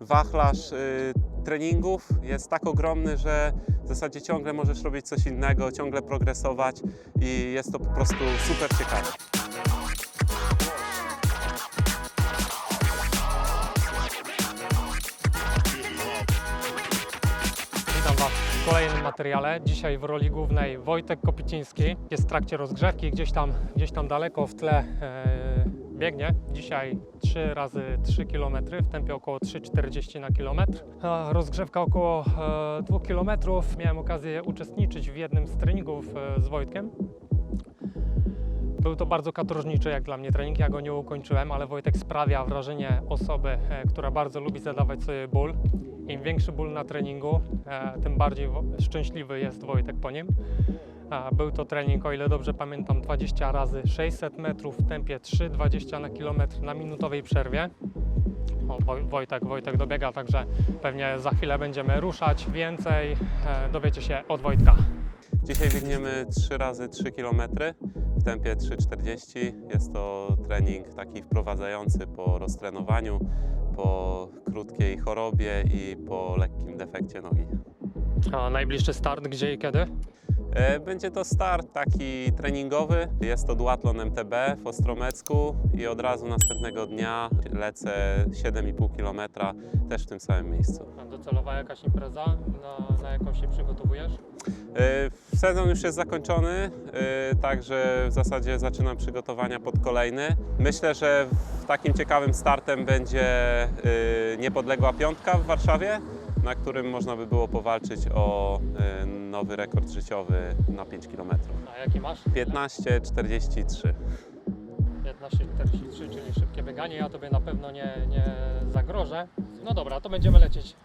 wachlarz y, treningów jest tak ogromny, że w zasadzie ciągle możesz robić coś innego, ciągle progresować i jest to po prostu super ciekawe. Witam Was w kolejnym materiale. Dzisiaj w roli głównej Wojtek Kopiciński. Jest w trakcie rozgrzewki, gdzieś tam, gdzieś tam daleko w tle e, biegnie. Dzisiaj 3 razy 3 km w tempie około 3,40 na kilometr. Rozgrzewka około e, 2 km. Miałem okazję uczestniczyć w jednym z treningów e, z Wojtkiem. Był to bardzo katorżniczy jak dla mnie trening, ja go nie ukończyłem, ale Wojtek sprawia wrażenie osoby, e, która bardzo lubi zadawać sobie ból. Im większy ból na treningu, e, tym bardziej szczęśliwy jest Wojtek po nim. Był to trening, o ile dobrze pamiętam, 20 razy 600 metrów w tempie 3,20 na kilometr na minutowej przerwie. O, Woj- Wojtek, Wojtek dobiega, także pewnie za chwilę będziemy ruszać. Więcej e, dowiecie się od Wojtka. Dzisiaj biegniemy 3 razy 3 km w tempie 3,40. Jest to trening taki wprowadzający po roztrenowaniu, po krótkiej chorobie i po lekkim defekcie nogi. A najbliższy start gdzie i kiedy? E, Będzie to start taki treningowy. Jest to duatlon MTB w Ostromecku i od razu następnego dnia lecę 7,5 km też w tym samym miejscu. A Docelowa jakaś impreza, na, na jaką się przygotowujesz? E, Sezon już jest zakończony, e, także w zasadzie zaczynam przygotowania pod kolejny. Myślę, że takim ciekawym startem będzie niepodległa piątka w Warszawie, na którym można by było powalczyć o e, nowy rekord życiowy na 5 km. A jaki masz? 15,43. 15.43, czyli szybkie bieganie. Ja tobie na pewno nie, nie zagrożę. No dobra, to będziemy lecieć.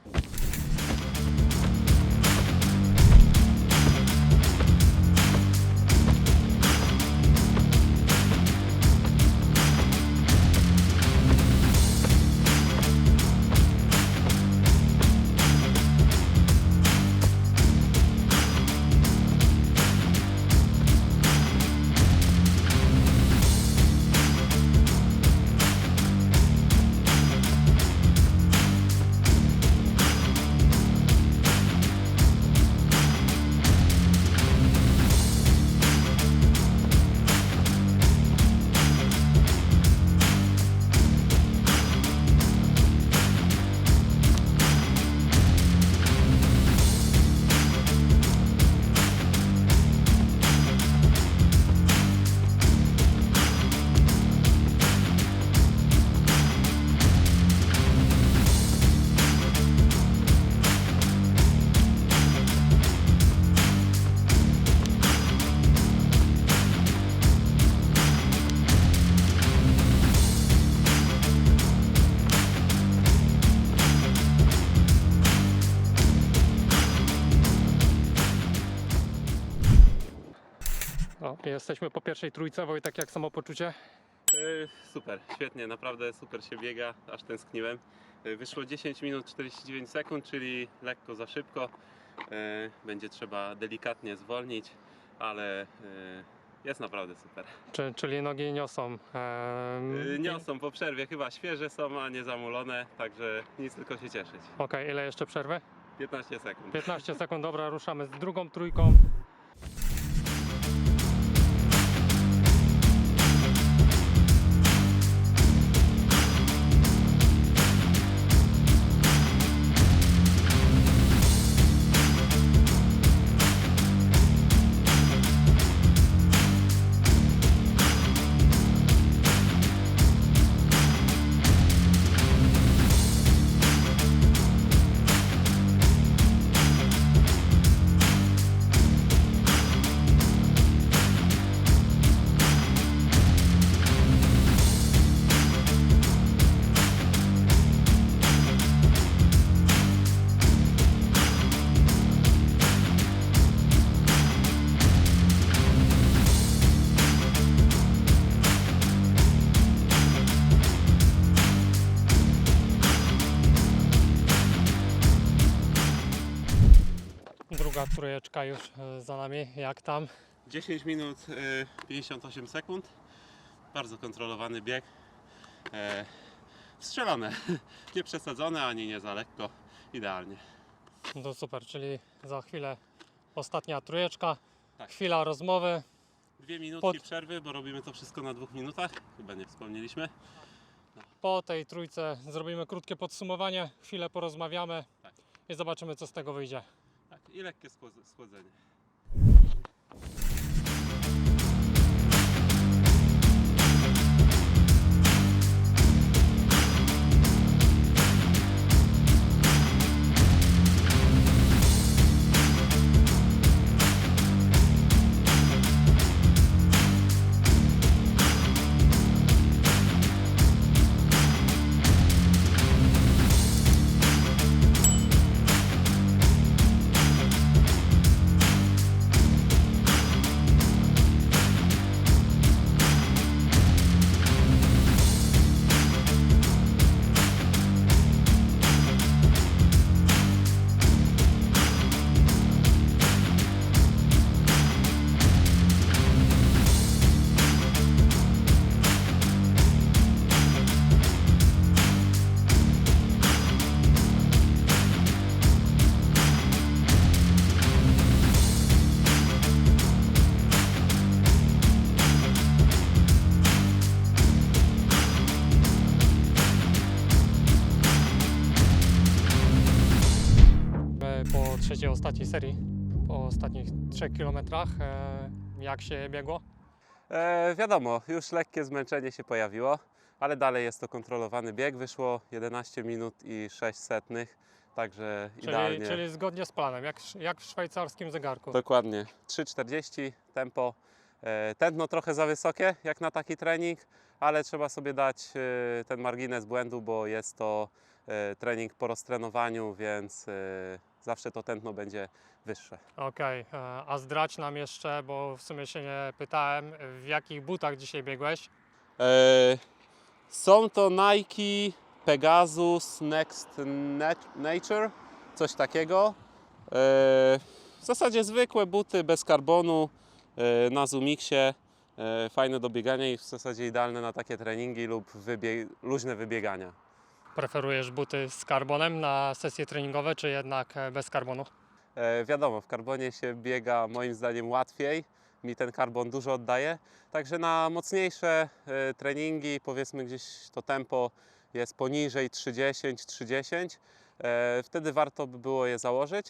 Jesteśmy po pierwszej trójce. Wojtek, jak samopoczucie? Yy, Super, świetnie, naprawdę super się biega, aż tęskniłem. Yy, Wyszło 10 minut 49 sekund, czyli lekko za szybko. Yy, Będzie trzeba delikatnie zwolnić, ale yy, jest naprawdę super. Czy, czyli nogi niosą? Yy, i- Niosą po przerwie, chyba świeże są, a nie zamulone, także nic tylko się cieszyć. Okej, ile jeszcze przerwy? 15 sekund. 15 sekund, dobra, ruszamy z drugą trójką. Druga trójeczka już e, za nami. Jak tam? 10 minut yy, 58 sekund. Bardzo kontrolowany bieg. E, strzelone. Nie przesadzone ani nie za lekko. Idealnie. No super, czyli za chwilę ostatnia trójeczka, Tak. chwila rozmowy. Dwie minutki Pod- przerwy, bo robimy to wszystko na dwóch minutach. Chyba nie wspomnieliśmy. Po tej trójce zrobimy krótkie podsumowanie, chwilę porozmawiamy Tak. i zobaczymy co z tego wyjdzie. Tak, i lekkie schłodze- schłodzenie. Ostatniej serii, po ostatnich trzech kilometrach, e, jak się biegło? E, wiadomo, już lekkie zmęczenie się pojawiło, ale dalej jest to kontrolowany bieg. Wyszło 11 minut i 6 setnych, także Czyli, idealnie. czyli zgodnie z planem, jak, jak w szwajcarskim zegarku. Dokładnie. 3,40 tempo. E, Tętno trochę za wysokie jak na taki trening, ale trzeba sobie dać e, ten margines błędu, bo jest to e, trening po roztrenowaniu, więc e, zawsze to tętno będzie wyższe. Okej, e, a zdrać nam jeszcze, bo w sumie się nie pytałem, w jakich butach dzisiaj biegłeś? E, Są to Nike Pegasus Next Nat- Nature, coś takiego. E, W zasadzie zwykłe buty bez karbonu na Zumixie. E, Fajne do biegania i w zasadzie idealne na takie treningi lub luźne wybiegania. Preferujesz buty z karbonem na sesje treningowe, czy jednak e, bez karbonu? E, wiadomo, w karbonie się biega moim zdaniem łatwiej. Mi ten karbon dużo oddaje. Także na mocniejsze e, treningi, powiedzmy gdzieś to tempo jest poniżej 3,10-3,10, e, wtedy warto by było je założyć.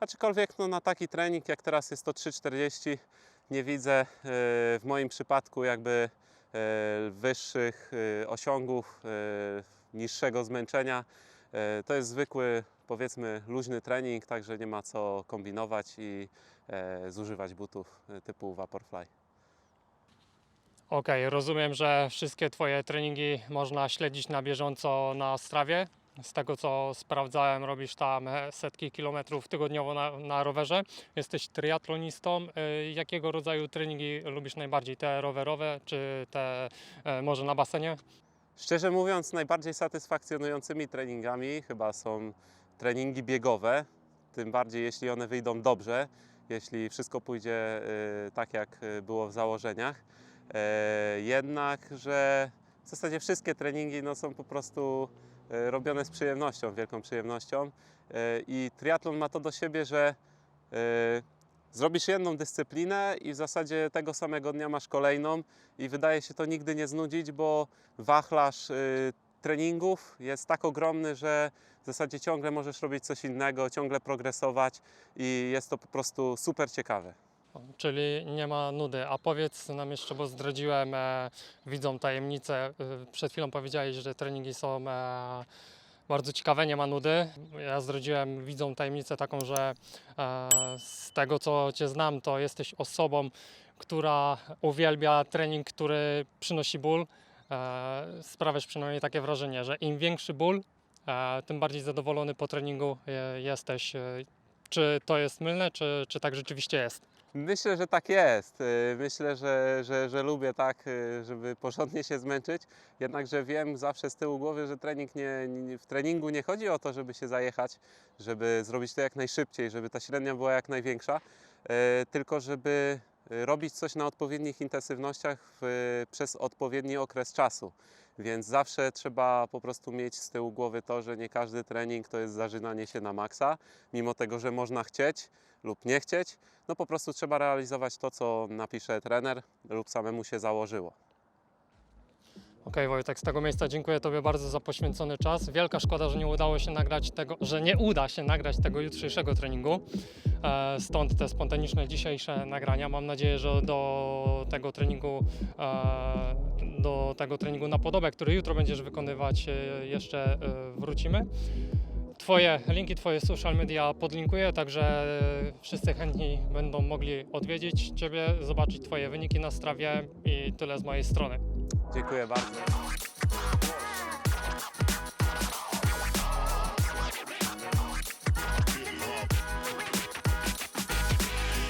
Aczkolwiek no, na taki trening, jak teraz jest to 3,40, nie widzę e, w moim przypadku jakby e, wyższych e, osiągów, e, niższego zmęczenia. E, To jest zwykły, powiedzmy, luźny trening, także nie ma co kombinować i e, zużywać butów e, typu Vaporfly. Okej, rozumiem, że wszystkie Twoje treningi można śledzić na bieżąco na strawie. Z tego co sprawdzałem, robisz tam setki kilometrów tygodniowo na, na rowerze. Jesteś triatlonistą. Jakiego rodzaju treningi lubisz najbardziej? Te rowerowe, czy te może na basenie? Szczerze mówiąc, najbardziej satysfakcjonującymi treningami chyba są treningi biegowe, tym bardziej jeśli one wyjdą dobrze, jeśli wszystko pójdzie y, tak, jak y, było w założeniach. E, Jednak, że w zasadzie wszystkie treningi no, są po prostu y, robione z przyjemnością, wielką przyjemnością. E, I triatlon ma to do siebie, że zrobisz jedną dyscyplinę i w zasadzie tego samego dnia masz kolejną i wydaje się to nigdy nie znudzić, bo wachlarz y, treningów jest tak ogromny, że w zasadzie ciągle możesz robić coś innego, ciągle progresować i jest to po prostu super ciekawe. Czyli nie ma nudy. A powiedz nam jeszcze, bo zdradziłem e, widzom tajemnicę. E, przed chwilą powiedziałeś, że treningi są e, bardzo ciekawe, nie ma nudy. Ja zdradziłem widzom tajemnicę taką, że e, z tego co Cię znam, to jesteś osobą, która uwielbia trening, który przynosi ból. E, sprawiasz przynajmniej takie wrażenie, że im większy ból, e, tym bardziej zadowolony po treningu jesteś. Czy to jest mylne, czy, czy tak rzeczywiście jest? Myślę, że tak jest. Y, Myślę, że, że, że lubię tak, y, żeby porządnie się zmęczyć. Jednakże wiem zawsze z tyłu głowy, że trening nie, w treningu nie chodzi o to, żeby się zajechać, żeby zrobić to jak najszybciej, żeby ta średnia była jak największa, y, tylko żeby robić coś na odpowiednich intensywnościach w, przez odpowiedni okres czasu. Więc zawsze trzeba po prostu mieć z tyłu głowy to, że nie każdy trening to jest zażynanie się na maksa, mimo tego, że można chcieć lub nie chcieć, no po prostu trzeba realizować to, co napisze trener lub samemu się założyło. Okej Wojtek, z tego miejsca dziękuję Tobie bardzo za poświęcony czas. Wielka szkoda, że nie udało się nagrać tego, że nie uda się nagrać tego jutrzejszego treningu. E, Stąd te spontaniczne dzisiejsze nagrania. Mam nadzieję, że do tego treningu, e, do tego treningu na podobę, który jutro będziesz wykonywać, e, jeszcze wrócimy. Twoje linki, Twoje social media podlinkuję, także wszyscy chętni będą mogli odwiedzić Ciebie, zobaczyć Twoje wyniki na strawie i tyle z mojej strony. Dziękuję bardzo.